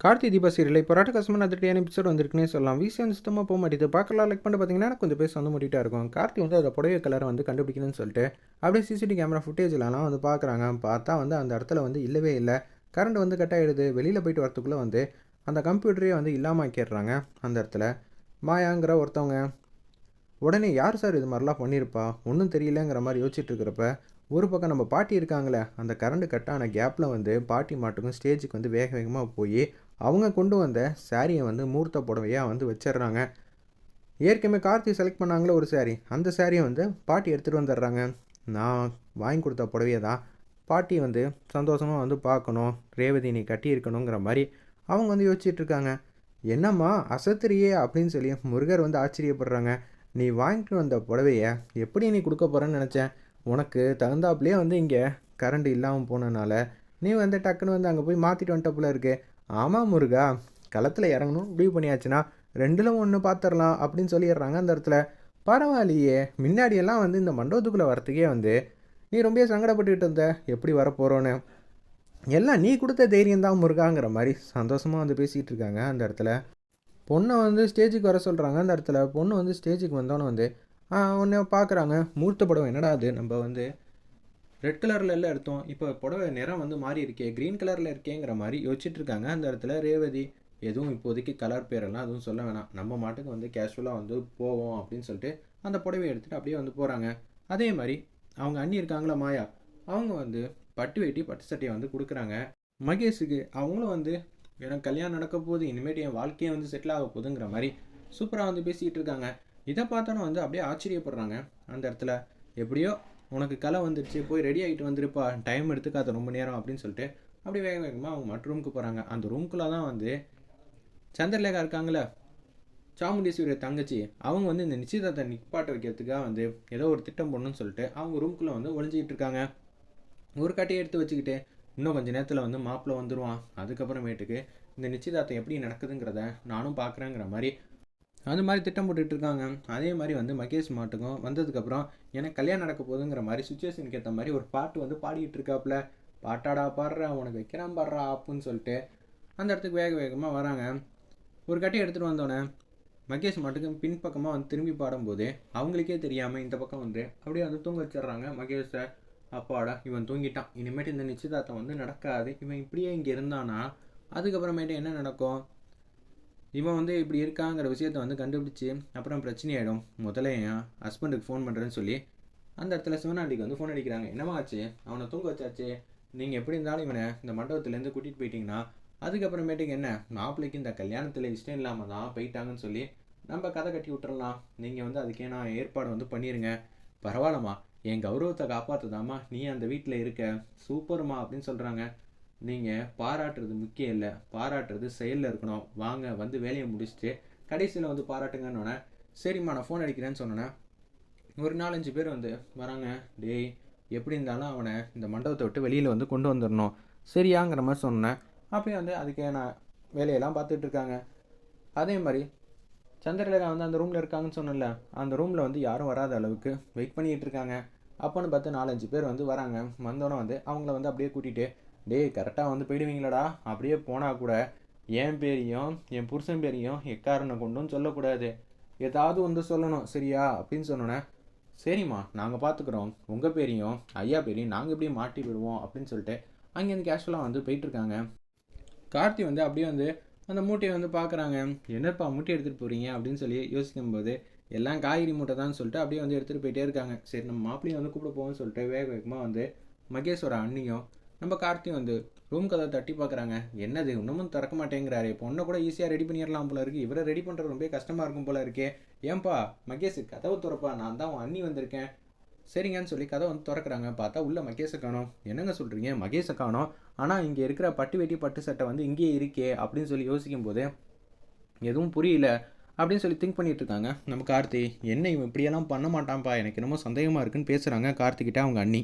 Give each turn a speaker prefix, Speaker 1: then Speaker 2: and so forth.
Speaker 1: Karthi Deepa serial இப்போ ராட்ட customer அதிர்ட்டியான episode வந்திருக்குன்னே சொல்லலாம். வீசி வந்து சுத்தமாக போக மாட்டேது பார்க்கலாம் லைக் பண்ணி பார்த்தீங்கன்னா கொஞ்சம் பேச வந்து முடிட்டா இருக்கும். கார்த்தி வந்து அதை புடவை கலரை வந்து கண்டுபிடிக்கணும்னு சொல்லிட்டு அப்படியே சிசிடிவி கேமரா ஃபுட்டேஜ்லாம் வந்து பார்க்குறாங்க. பார்த்தா வந்து அந்த இடத்துல வந்து இல்லவே இல்லை. கரண்ட் வந்து கட் ஆகிடுது வெளியில் போயிட்டு வரத்துக்குள்ளே வந்து அந்த கம்ப்யூட்டரே வந்து இல்லாமல் ஆக்கிடுறாங்க அந்த இடத்துல. மாயாங்கிற ஒருத்தவங்க. உடனே யார் சார் இது மாதிரிலாம் பண்ணியிருப்பா? ஒன்றும் தெரியலங்கிற மாதிரி யோசிச்சுட்டு இருக்கிறப்ப ஒரு பக்கம் நம்ம பாட்டி இருக்காங்களே அந்த கரண்ட் கட்டான கேப்பில் வந்து பாட்டி மாட்டுக்கும் ஸ்டேஜுக்கு வந்து வேக வேகமாக போய் அவங்க கொண்டு வந்த சாரியை வந்து மூர்த்த புடவையாக வந்து வச்சிடுறாங்க. ஏற்கனவே கார்த்தி செலக்ட் பண்ணாங்களே ஒரு சாரி அந்த சாரியை வந்து பாட்டி எடுத்துகிட்டு வந்துடுறாங்க. நான் வாங்கி கொடுத்த புடவையை தான் பாட்டி வந்து சந்தோஷமாக வந்து பார்க்கணும். ரேவதி நீ கட்டியிருக்கணுங்கிற மாதிரி அவங்க வந்து யோசிச்சிட்ருக்காங்க என்னம்மா அசத்திரியே அப்படின்னு சொல்லி முருகர் வந்து ஆச்சரியப்படுறாங்க. நீ வாங்கிட்டு வந்த புடவைய எப்படி நீ கொடுக்க போகிறேன்னு நினச்சேன். உனக்கு தகுந்தாப்புலேயே வந்து இங்கே கரண்ட் இல்லாமல் போனனால நீ வந்து டக்குன்னு வந்து அங்கே போய் மாற்றிட்டு வந்துட்டப்புல இருக்கு. ஆமாம் முருகா களத்தில் இறங்கணும் முடிவு பண்ணியாச்சுன்னா ரெண்டில் ஒன்று பார்த்துடலாம் அப்படின்னு சொல்லிடுறாங்க அந்த இடத்துல. பரவாயில்லையே முன்னாடியெல்லாம் வந்து இந்த மண்டபத்துக்குள்ளே வரத்துக்கே வந்து நீ ரொம்ப சங்கடப்பட்டுக்கிட்டு இருந்த எப்படி வரப்போகிறோன்னு எல்லாம் நீ கொடுத்த தைரியம் தான் முருகாங்கிற மாதிரி சந்தோஷமாக வந்து பேசிகிட்டு இருக்காங்க அந்த இடத்துல. பொண்ணை வந்து ஸ்டேஜுக்கு வர சொல்கிறாங்க அந்த இடத்துல. பொண்ணு வந்து ஸ்டேஜுக்கு வந்தோன்னே வந்து ஒன்று பார்க்குறாங்க மூர்த்த படம் என்னடா அது? நம்ம வந்து ரெட் கலரில் எல்லாம் எடுத்தோம். இப்போ புடவை நிறம் வந்து மாறி இருக்கே க்ரீன் கலரில் இருக்கேங்கிற மாதிரி யோசிச்சுட்டு இருக்காங்க. அந்த இடத்துல ரேவதி எதுவும் இப்போதைக்கு கலர் பேரெல்லாம் எதுவும் சொல்ல வேணாம். நம்ம மாட்டுக்கு வந்து கேஷுவலாக வந்து போவோம் அப்படின்னு சொல்லிட்டு அந்த புடவையை எடுத்துகிட்டு அப்படியே வந்து போகிறாங்க அதே மாதிரி அவங்க அண்ணி இருக்காங்களா மாயா? அவங்க வந்து பட்டு வேட்டி பட்டு சட்டையை வந்து கொடுக்குறாங்க. மகேஷுக்கு அவங்களும் வந்து எனக்கு கல்யாணம் நடக்க போகுது இனிமேட்டு என் வாழ்க்கையே வந்து செட்டில் ஆக போகுதுங்கிற மாதிரி சூப்பராக வந்து பேசிகிட்டு இருக்காங்க. இதை பார்த்தோன்னா வந்து அப்படியே ஆச்சரியப்படுறாங்க. அந்த இடத்துல எப்படியோ உனக்கு கலை வந்துடுச்சு போய் ரெடி ஆகிட்டு வந்துருப்பா டைம் எடுத்துக்காத ரொம்ப நேரம் அப்படின்னு சொல்லிட்டு அப்படியே வேக வேகமாக அவங்க மற்ற ரூமுக்கு போகிறாங்க அந்த ரூம்குள்ளே தான் வந்து சந்திரலேகா இருக்காங்களே சாமுண்டீஸ்வரி தங்கச்சி அவங்க வந்து இந்த நிச்சயதார்த்தை நிப்பாட்ட வைக்கிறதுக்காக வந்து ஏதோ ஒரு திட்டம் போடணும்னு சொல்லிட்டு அவங்க ரூம்குள்ளே வந்து ஒழிஞ்சிக்கிட்டு இருக்காங்க. ஒரு கட்டையை எடுத்து வச்சுக்கிட்டு இன்னும் கொஞ்சம் நேரத்தில் வந்து மாப்பிள்ளை வந்துடுவான் அதுக்கப்புறமேட்டுக்கு இந்த நிச்சயதார்த்தம் எப்படி நடக்குதுங்கிறத நானும் பார்க்குறேங்கிற மாதிரி அது மாதிரி திட்டம் போட்டுட்ருக்காங்க அதே மாதிரி வந்து மகேஷ் மாட்டுக்கும் வந்ததுக்கப்புறம் எனக்கு கல்யாணம் நடக்க போதுங்கிற மாதிரி சுச்சுவேஷனுக்கு ஏற்ற மாதிரி ஒரு பாட்டு வந்து பாடிக்கிட்டு இருக்காப்புல பாட்டாடா பாடுறா உனக்கு வைக்கிறான் பாடுறா அப்புன்னு சொல்லிட்டு. அந்த இடத்துக்கு வேக வேகமாக வராங்க. ஒரு கட்டி எடுத்துகிட்டு வந்தோடனே மகேஷ் மாட்டுக்கும் பின்பக்கமாக வந்து திரும்பி பாடும்போது அவங்களுக்கே தெரியாமல் இந்த பக்கம் வந்து அப்படியே வந்து தூங்க வச்சிடுறாங்க மகேஷை. அப்பாடா இவன் தூங்கிட்டான். இனிமேட்டு இந்த நிச்சயதார்த்தம் வந்து நடக்காது. இவன் இப்படியே இங்கே இருந்தானா? அதுக்கப்புறமேட்டு என்ன நடக்கும்? இவன் வந்து இப்படி இருக்காங்கிற விஷயத்த வந்து கண்டுபிடிச்சி அப்புறம் பிரச்சனையாயிடும். முதல்ல என் ஹஸ்பண்டுக்கு ஃபோன் பண்ணுறேன்னு சொல்லி அந்த இடத்துல சிவனாண்டிக்கு வந்து ஃபோன் அடிக்கிறாங்க. என்னமா ஆச்சு? அவனை தூங்க வச்சாச்சு. நீங்கள் எப்படி இருந்தாலும் இவனை இந்த மண்டபத்துலேருந்து கூட்டிகிட்டு போயிட்டீங்கன்னா அதுக்கப்புறமேட்டுக்கு என்ன? மாப்பிள்ளைக்கு இந்த கல்யாணத்தில் இஷ்டம் இல்லாமல் தான் போயிட்டாங்கன்னு சொல்லி நம்ம கதை கட்டி விட்டுறலாம். நீங்கள் வந்து அதுக்கே நான் ஏற்பாடு வந்து பண்ணிடுங்க பரவாயில்லம்மா. என் கௌரவத்தை காப்பாற்றுதாம்மா நீ அந்த வீட்டில் இருக்க. சூப்பர்மா அப்படின்னு சொல்கிறாங்க நீங்கள் பாராட்டுறது முக்கியம் இல்லை. பாராட்டுறது செயலில் இருக்கணும். வாங்க வந்து வேலையை முடிச்சுட்டு கடைசியில் வந்து பாராட்டுங்கன்னொன்னே சரிம்மா நான் ஃபோன் அடிக்கிறேன்னு சொன்னேன் ஒரு நாலஞ்சு பேர் வந்து வராங்க. டேய் எப்படி இருந்தாலும் அவனை இந்த மண்டபத்தை விட்டு வெளியில் வந்து கொண்டு வந்துடணும் சரியாங்கிற மாதிரி சொன்னேன் அப்பயும் வந்து அதுக்கே நான் வேலையெல்லாம் பார்த்துட்டு இருக்காங்க. அதே மாதிரி சந்திரலேகா வந்து அந்த ரூமில் இருக்காங்கன்னு சொன்னல அந்த ரூமில் வந்து யாரும் வராத அளவுக்கு வெயிட் பண்ணிகிட்டு இருக்காங்க. அப்போன்னு பார்த்து நாலஞ்சு பேர் வந்து வராங்க. வந்தோன்னே வந்து அவங்கள வந்து அப்படியே கூட்டிகிட்டு டேய் கரெக்டாக வந்து போயிடுவீங்களடா. அப்படியே போனால் கூட என் பேரையும் என் புருஷன் பேரையும் எக்காரனை கொண்டும் சொல்லக்கூடாது. ஏதாவது வந்து சொல்லணும் சரியா? அப்படின்னு சொன்னோன்னே சரிம்மா நாங்கள் பார்த்துக்குறோம் உங்கள் பேரையும் ஐயா பேரையும் நாங்கள் எப்படி மாட்டி விடுவோம் அப்படின்னு சொல்லிட்டு அங்கேருந்து கேஷுவலாக வந்து போயிட்டுருக்காங்க. கார்த்தி வந்து அப்படியே வந்து அந்த மூட்டையை வந்து பார்க்குறாங்க என்னப்பா மூட்டை எடுத்துகிட்டு போகிறீங்க அப்படின்னு சொல்லி யோசிக்கும்போது எல்லாம் காய்கறி மூட்டை தான் சொல்லிட்டு அப்படியே வந்து எடுத்துகிட்டு போயிட்டே இருக்காங்க. சரி நம்ம மாப்பிளையும் வந்து கூப்பிட போவோம்னு சொல்லிட்டு வேக வேகமாக வந்து மகேஷோட அண்ணியும் நம்ம கார்த்தியும் வந்து ரூம் கதை தட்டி பார்க்குறாங்க. என்னது இன்னமும் திறக்க மாட்டேங்கிறாரு. பொண்ணை கூட ஈஸியாக ரெடி பண்ணிடலாம் போல இருக்குது இவரை ரெடி பண்ணுறது ரொம்ப கஷ்டமாக இருக்கும் போல இருக்கே. ஏன்பா மகேஷ் கதவை துறப்பா? நான் தான் உன் அண்ணி வந்திருக்கேன். சரிங்கன்னு சொல்லி கதை வந்து திறக்கிறாங்க. பார்த்தா உள்ளே மகேஷை காணோம். என்னங்க சொல்கிறீங்க மகேஷை காணோம். ஆனால் இங்கே இருக்கிற பட்டு வெட்டி பட்டு சட்டை வந்து இங்கேயே இருக்கே அப்படின்னு சொல்லி யோசிக்கும் போது எதுவும் புரியல அப்படின்னு சொல்லி திங்க் பண்ணிட்டு இருக்காங்க. நம்ம கார்த்தி என்ன இவன் இப்படியெல்லாம் பண்ண மாட்டான்ப்பா எனக்கு என்னமோ சந்தேகமாக இருக்குன்னு பேசுகிறாங்க கார்த்திகிட்ட அவங்க அண்ணி.